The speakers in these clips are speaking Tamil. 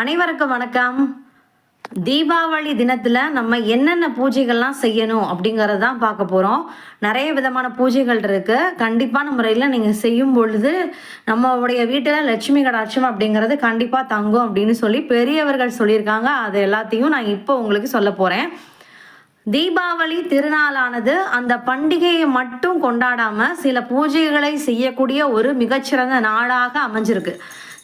அனைவருக்கும் வணக்கம். தீபாவளி தினத்தில் நம்ம என்னென்ன பூஜைகள்லாம் செய்யணும் அப்படிங்கிறது தான் பார்க்க போகிறோம் நிறைய விதமான பூஜைகள் இருக்குது கண்டிப்பான முறையில் நீங்கள் செய்யும் பொழுது நம்மளுடைய வீட்டில் லட்சுமி கடாட்சம் அப்படிங்கிறது கண்டிப்பாக தங்கும் அப்படின்னு சொல்லி பெரியவர்கள் சொல்லியிருக்காங்க. அது எல்லாத்தையும் நான் இப்போ உங்களுக்கு சொல்ல போகிறேன் தீபாவளி திருநாளானது அந்த பண்டிகையை மட்டும் கொண்டாடாமல் சில பூஜைகளை செய்யக்கூடிய ஒரு மிகச்சிறந்த நாளாக அமைஞ்சிருக்கு.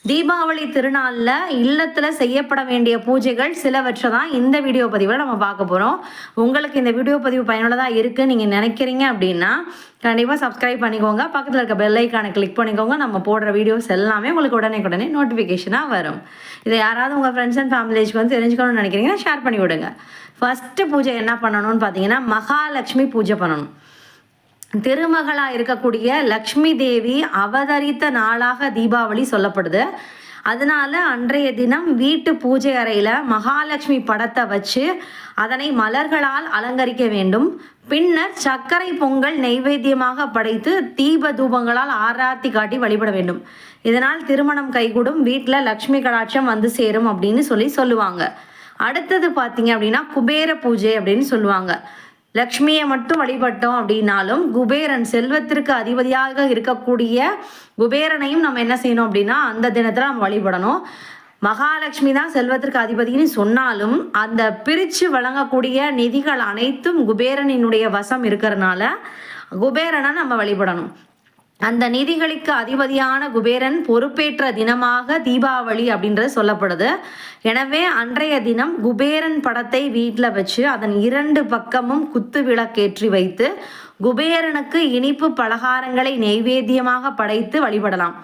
தீபாவளி திருநாளில் இல்லத்தில் செய்யப்பட வேண்டிய பூஜைகள் சிலவற்றை தான் இந்த வீடியோ பதிவில் நம்ம பார்க்க போகிறோம் உங்களுக்கு இந்த வீடியோ பதிவு பயனுள்ளதாக இருக்குன்னு நீங்கள் நினைக்கிறீங்க அப்படின்னா கண்டிப்பாக சப்ஸ்கிரைப் பண்ணிக்கோங்க. பக்கத்தில் இருக்க பெல்லைக்கானை கிளிக் பண்ணிக்கோங்க. நம்ம போடுற வீடியோஸ் எல்லாமே உங்களுக்கு உடனே உடனே நோட்டிஃபிகேஷனாக வரும். இதை யாராவது உங்கள் ஃப்ரெண்ட்ஸ் அண்ட் ஃபேமிலிஸ்க்கு வந்து தெரிஞ்சுக்கணும்னு நினைக்கிறீங்கன்னா ஷேர் பண்ணி விடுங்க. ஃபஸ்ட்டு பூஜை என்ன பண்ணணும்னு பார்த்தீங்கன்னா மகாலட்சுமி பூஜை பண்ணணும். திருமகளா இருக்கக்கூடிய லக்ஷ்மி தேவி அவதரித்த நாளாக தீபாவளி சொல்லப்படுது. அதனால அன்றைய தினம் வீட்டு பூஜை அறையில் மகாலட்சுமி படத்தை வச்சு அதனை மலர்களால் அலங்கரிக்க வேண்டும். பின்னர் சர்க்கரை பொங்கல் நைவேத்தியமாக படைத்து தீப தூபங்களால் ஆராத்தி காட்டி வழிபட வேண்டும். இதனால் திருமணம் கைகூடும். வீட்டில் லக்ஷ்மி கடாட்சம் வந்து சேரும் அப்படின்னு சொல்லி சொல்லுவாங்க. அடுத்தது பார்த்தீங்க அப்படின்னா குபேர பூஜை அப்படின்னு சொல்லுவாங்க. லக்ஷ்மியை மட்டும் வழிபட்டோம் அப்படின்னாலும் குபேரன் செல்வத்திற்கு அதிபதியாக இருக்கக்கூடிய குபேரனையும் நம்ம என்ன செய்யணும் அப்படின்னா அந்த தினத்தில் நம்ம வழிபடணும். மகாலட்சுமி தான் செல்வத்திற்கு அதிபதினு சொன்னாலும் அந்த பிரித்து வழங்கக்கூடிய நிதிகள் அனைத்தும் குபேரனினுடைய வசம் இருக்கிறனால குபேரனை நம்ம வழிபடணும். அந்த நிதிகளுக்கு அதிபதியான குபேரன் பொறுப்பேற்ற தினமாக தீபாவளி அப்படின்றது சொல்லப்படுது. எனவே அன்றைய தினம் குபேரன் படத்தை வீட்டில் வச்சு அதன் இரண்டு பக்கமும் குத்து விளக்கேற்றி வைத்து குபேரனுக்கு இனிப்பு பலகாரங்களை நெய்வேத்தியமாக படைத்து வழிபடலாம்.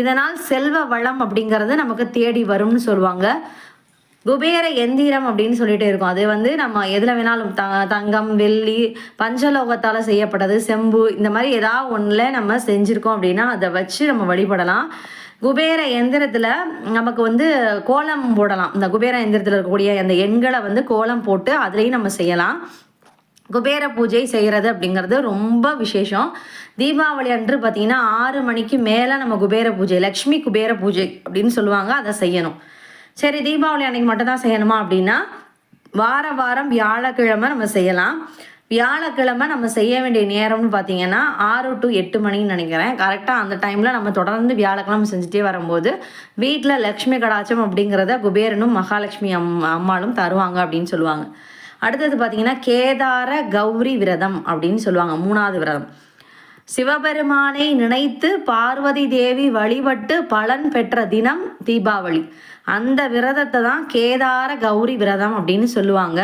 இதனால் செல்வ வளம் அப்படிங்கிறது நமக்கு தேடி வரும்னு சொல்லுவாங்க. குபேர எந்திரம் அப்படின்னு சொல்லிட்டு இருக்கும். அது வந்து நம்ம எதில் வேணாலும் த தங்கம் வெள்ளி பஞ்சலோகத்தால் செய்யப்பட்டது செம்பு இந்த மாதிரி ஏதாவது ஒன்றில் நம்ம செஞ்சுருக்கோம் அப்படின்னா அதை வச்சு நம்ம வழிபடலாம். குபேர எந்திரத்தில் நமக்கு வந்து கோலம் போடலாம். இந்த குபேர எந்திரத்தில் இருக்கக்கூடிய அந்த எண்களை வந்து கோலம் போட்டு அதுலேயும் நம்ம செய்யலாம். குபேர பூஜை செய்கிறது அப்படிங்கிறது ரொம்ப விசேஷம். தீபாவளி அன்று பார்த்திங்கன்னா ஆறு மணிக்கு மேலே நம்ம குபேர பூஜை லக்ஷ்மி குபேர பூஜை அப்படின்னு சொல்லுவாங்க. அதை செய்யணும். சரி தீபாவளி அன்னைக்கு மட்டும் தான் செய்யணுமா அப்படின்னா வார வாரம் வியாழக்கிழமை நம்ம செய்யலாம். வியாழக்கிழமை நம்ம செய்ய வேண்டிய நேரம்னு பார்த்தீங்கன்னா ஆறு டு எட்டு மணின்னு நினைக்கிறேன். கரெக்டாக அந்த டைமில் நம்ம தொடர்ந்து வியாழக்கிழமை செஞ்சுட்டே வரும்போது வீட்டில் லக்ஷ்மி கடாச்சம் அப்படிங்கிறத குபேரனும் மகாலட்சுமி அம் அம்மாளும் தருவாங்க அப்படின்னு சொல்லுவாங்க. அடுத்தது பார்த்தீங்கன்னா கேதார கௌரி விரதம் அப்படின்னு சொல்லுவாங்க மூணாவது விரதம். சிவபெருமானை நினைத்து பார்வதி தேவி வழிபட்டு பலன் பெற்ற தினம் தீபாவளி. அந்த விரதத்தை தான் கேதார கௌரி விரதம் அப்படின்னு சொல்லுவாங்க.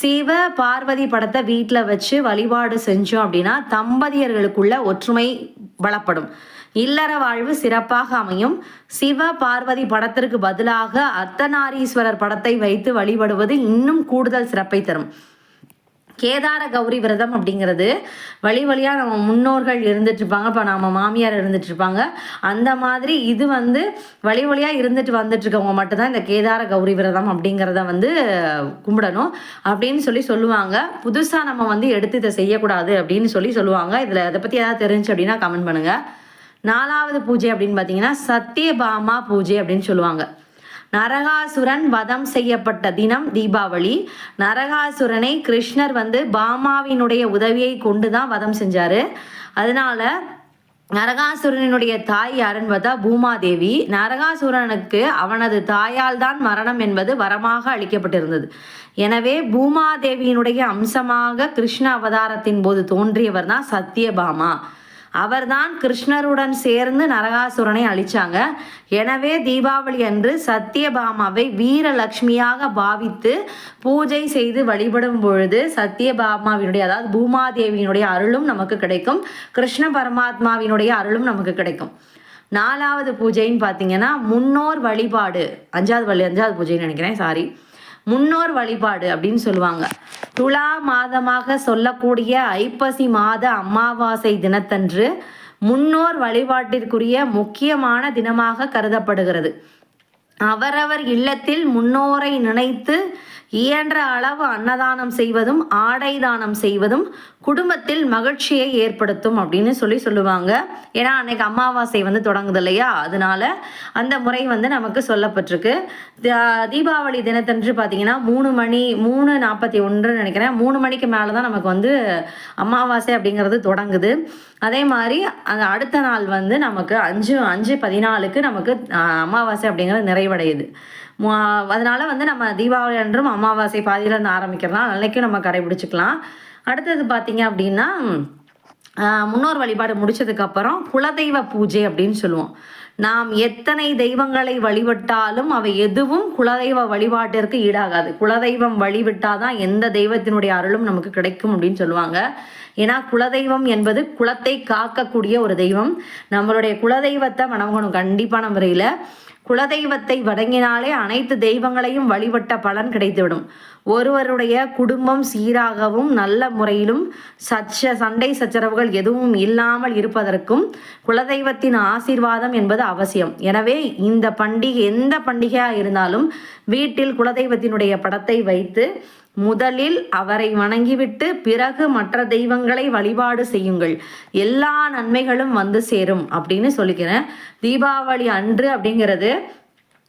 சிவ பார்வதி படத்தை வீட்டில் வச்சு வழிபாடு செஞ்சோம் அப்படின்னா தம்பதியர்களுக்குள்ள ஒற்றுமை பலப்படும் இல்லற வாழ்வு சிறப்பாக அமையும். சிவ பார்வதி படத்திற்கு பதிலாக அர்த்தநாரீஸ்வரர் படத்தை வைத்து வழிபடுவது இன்னும் கூடுதல் சிறப்பை தரும். கேதார கௌரி விரதம் அப்படிங்கிறது வழி வழியாக நம்ம முன்னோர்கள் இருந்துட்டு இருப்பாங்க. இப்போ நம்ம மாமியார் இருந்துட்டு இருப்பாங்க. அந்த மாதிரி இது வந்து வழி வழியாக இருந்துட்டு வந்துட்டு இருக்கவங்க மட்டும்தான் இந்த கேதார கௌரி விரதம் அப்படிங்கிறத வந்து கும்பிடணும் அப்படின்னு சொல்லி சொல்லுவாங்க. புதுசாக நம்ம வந்து எடுத்து இதை செய்யக்கூடாது அப்படின்னு சொல்லி சொல்லுவாங்க. இதில் இதை பற்றி ஏதாவது தெரிஞ்சு அப்படின்னா கமெண்ட் பண்ணுங்கள் நாலாவது பூஜை அப்படின்னு பார்த்தீங்கன்னா சத்தியபாமா பூஜை அப்படின்னு சொல்லுவாங்க. நரகாசுரன் வதம் செய்யப்பட்ட தினம் தீபாவளி. நரகாசுரனை கிருஷ்ணர் வந்து பாமாவினுடைய உதவியை கொண்டு தான் வதம் செஞ்சாரு. அதனால நரகாசுரனுடைய தாய் யாருன்னு பார்த்தா பூமாதேவி நரகாசுரனுக்கு அவனது தாயால் தான் மரணம் என்பது வரமாக அளிக்கப்பட்டிருந்தது. எனவே பூமாதேவியினுடைய அம்சமாக கிருஷ்ண அவதாரத்தின் போது தோன்றியவர் தான் சத்தியபாமா அவர்தான் கிருஷ்ணருடன் சேர்ந்து நரகாசுரனை அழிச்சாங்க. எனவே தீபாவளி அன்று சத்தியபாமாவை வீரலட்சுமியாக பாவித்து பூஜை செய்து வழிபடும் பொழுது சத்தியபாமாவினுடைய அதாவது பூமாதேவியினுடைய அருளும் நமக்கு கிடைக்கும். கிருஷ்ண பரமாத்மாவினுடைய அருளும் நமக்கு கிடைக்கும். நாலாவது பூஜைன்னு பார்த்தீங்கன்னா முன்னோர் வழிபாடு. அஞ்சாவது வழி அஞ்சாவது பூஜைன்னு நினைக்கிறேன் சாரி முன்னோர் வழிபாடு அப்படின்னு சொல்லுவாங்க. துலா மாதமாக சொல்லக்கூடிய ஐப்பசி மாத அமாவாசை தினத்தன்று முன்னோர் வழிபாட்டிற்குரிய முக்கியமான தினமாக கருதப்படுகிறது. அவரவர் இல்லத்தில் முன்னோரை நினைத்து இயன்ற அளவு அன்னதானம் செய்வதும் ஆடை தானம் செய்வதும் குடும்பத்தில் மகிழ்ச்சியை ஏற்படுத்தும் அப்படின்னு சொல்லி சொல்லுவாங்க. ஏன்னா அன்னைக்கு அமாவாசை வந்து தொடங்குது இல்லையா? அதனால அந்த முறை வந்து நமக்கு சொல்லப்பட்டிருக்கு. த- தீபாவளி தினத்தன்று பார்த்தீங்கன்னா மூணு மணி மூணு நாற்பத்தி ஒன்று நினைக்கிறேன். மூணு மணிக்கு மேலே தான் நமக்கு வந்து அமாவாசை அப்படிங்கிறது தொடங்குது. அதே மாதிரி அந்த அடுத்த நாள் வந்து நமக்கு அஞ்சு அஞ்சு பதினாலுக்கு நமக்கு அமாவாசை அப்படிங்கிறது நிறைவடையுது. அதனால் அதனால வந்து நம்ம தீபாவளி அன்றும் அமாவாசை பாதியில் இருந்து ஆரம்பிக்கிறதுனால அன்னைக்கும் நம்ம கடைபிடிச்சிக்கலாம். அடுத்தது பார்த்தீங்க அப்படின்னா முன்னோர் வழிபாடு முடிச்சதுக்கப்புறம் குலதெய்வ பூஜை அப்படின்னு சொல்லுவோம். நாம் எத்தனை தெய்வங்களை வழிபட்டாலும் அவை எதுவும் குலதெய்வ வழிபாட்டிற்கு ஈடாகாது. குலதெய்வம் வழிவிட்டாதான் எந்த தெய்வத்தினுடைய அருளும் நமக்கு கிடைக்கும் அப்படின்னு சொல்லுவாங்க. ஏன்னா குலதெய்வம் என்பது குலத்தை காக்கக்கூடிய ஒரு தெய்வம். நம்மளுடைய குலதெய்வத்தை வணங்கணும். கண்டிப்பான முறையில் குலதெய்வத்தை வணங்கினாலே அனைத்து தெய்வங்களையும் வழிபட்ட பலன் கிடைத்துவிடும். ஒருவருடைய குடும்பம் சீராகவும் நல்ல முறையிலும் சச்ச சண்டை சச்சரவுகள் எதுவும் இல்லாமல் இருப்பதற்கும் குலதெய்வத்தின் ஆசீர்வாதம் என்பது அவசியம். எனவே இந்த பண்டிகை எந்த பண்டிகையாக இருந்தாலும் வீட்டில் குலதெய்வத்தினுடைய படத்தை வைத்து முதலில் அவரை வணங்கிவிட்டு பிறகு மற்ற தெய்வங்களை வழிபாடு செய்யுங்கள். எல்லா நன்மைகளும் வந்து சேரும் அப்படின்னு சொல்லிக்கிறேன் தீபாவளி அன்று அப்படிங்கிறது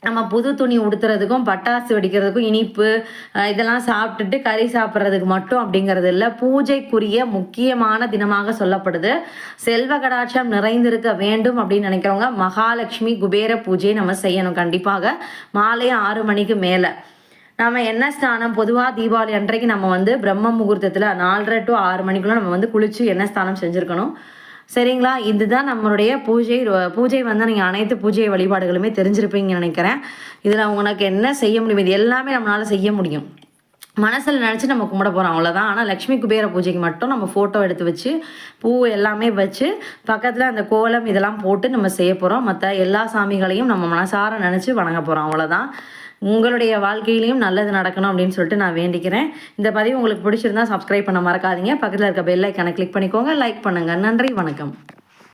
நம்ம புது துணி உடுத்துறதுக்கும் பட்டாசு வெடிக்கிறதுக்கும் இனிப்பு இதெல்லாம் சாப்பிட்டுட்டு கறி சாப்பிட்றதுக்கு மட்டும் அப்படிங்கிறது இல்லை. பூஜைக்குரிய முக்கியமான தினமாக சொல்லப்படுது. செல்வ கடாட்சம் நிறைந்திருக்க வேண்டும் அப்படின்னு நினைக்கிறவங்க மகாலட்சுமி குபேர பூஜையை நம்ம செய்யணும் கண்டிப்பாக. மாலை ஆறு மணிக்கு மேலே. நம்ம என்ன ஸ்நானம் பொதுவாக தீபாவளி அன்றைக்கு நம்ம வந்து பிரம்ம முகூர்த்தத்தில் நாலரை டு ஆறு மணிக்குள்ளே நம்ம வந்து குளித்து என்ன ஸ்நானம் செஞ்சுருக்கணும்? சரிங்களா? இதுதான் நம்மளுடைய பூஜை பூஜை வந்து நீங்கள் அனைத்து பூஜை வழிபாடுகளுமே தெரிஞ்சிருப்பீங்கன்னு நினைக்கிறேன். இதில் உனக்கு என்ன செய்ய முடியும்? இது எல்லாமே நம்மளால் செய்ய முடியும். மனசில் நினச்சி நம்ம கும்பிட போகிறோம் அவ்வளோதான் ஆனால் லக்ஷ்மி குபேர பூஜைக்கு மட்டும் நம்ம ஃபோட்டோ எடுத்து வச்சு பூ எல்லாமே வச்சு பக்கத்தில் அந்த கோலம் இதெல்லாம் போட்டு நம்ம செய்ய போகிறோம் மற்ற எல்லா சாமிகளையும் நம்ம மனசார நினச்சி வணங்க போகிறோம் அவ்வளோதான் உங்களுடைய வாழ்க்கையிலையும் நல்லது நடக்கணும் அப்படின்னு சொல்லிட்டு நான் வேண்டிக்கிறேன். இந்த பதிவு உங்களுக்கு பிடிச்சிருந்தா சப்ஸ்கிரைப் பண்ண மறக்காதீங்க. பக்கத்தில் இருக்க பெல் ஐக்கானை கிளிக் பண்ணிக்கோங்க. லைக் பண்ணுங்கள் நன்றி. வணக்கம்.